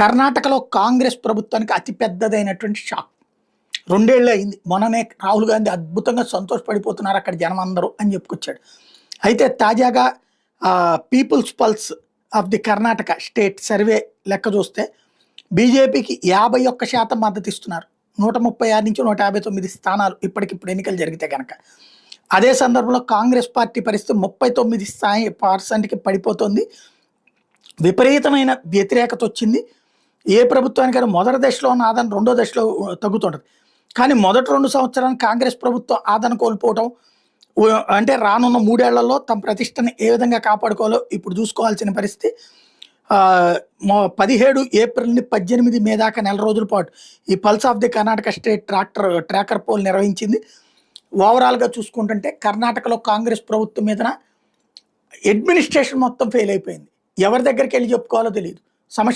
కర్ణాటకలో కాంగ్రెస్ ప్రభుత్వానికి అతిపెద్దదైనటువంటి షాక్. రెండేళ్ళు అయింది. మొన్ననే రాహుల్ గాంధీ అద్భుతంగా సంతోషపడిపోతున్నారు అక్కడ జనం అందరూ అని చెప్పుకొచ్చాడు. అయితే తాజాగా People's pulse of the Karnataka state survey లెక్క చూస్తే బీజేపీకి యాభై ఒక్క శాతం మద్దతు ఇస్తున్నారు. నూట ముప్పై ఆరు నుంచి నూట యాభై తొమ్మిది స్థానాలు ఇప్పటికిప్పుడు ఎన్నికలు జరిగితే కనుక అదే సందర్భంలో కాంగ్రెస్ పార్టీ పరిస్థితి ముప్పై తొమ్మిది స్థాయి పర్సెంట్కి పడిపోతుంది. విపరీతమైన వ్యతిరేకత వచ్చింది. ఏ ప్రభుత్వానికైనా మొదటి దశలో ఉన్న ఆదాయం రెండో దశలో తగ్గుతుంటుంది. కానీ మొదటి రెండు సంవత్సరాలు కాంగ్రెస్ ప్రభుత్వం ఆదాయం కోల్పోవటం అంటే రానున్న మూడేళ్ళలో తమ ప్రతిష్టని ఏ విధంగా కాపాడుకోవాలో ఇప్పుడు చూసుకోవాల్సిన పరిస్థితి. పదిహేడు ఏప్రిల్ నుండి పద్దెనిమిది మే దాకా నెల రోజుల పాటు ఈ pulse of the Karnataka state tractor tracker poll నిర్వహించింది. ఓవరాల్గా చూసుకుంటుంటే కర్ణాటకలో కాంగ్రెస్ ప్రభుత్వం మీదన అడ్మినిస్ట్రేషన్ మొత్తం ఫెయిల్ అయిపోయింది. ఎవరి దగ్గరికి వెళ్ళి చెప్పుకోవాలో తెలియదు సమస్య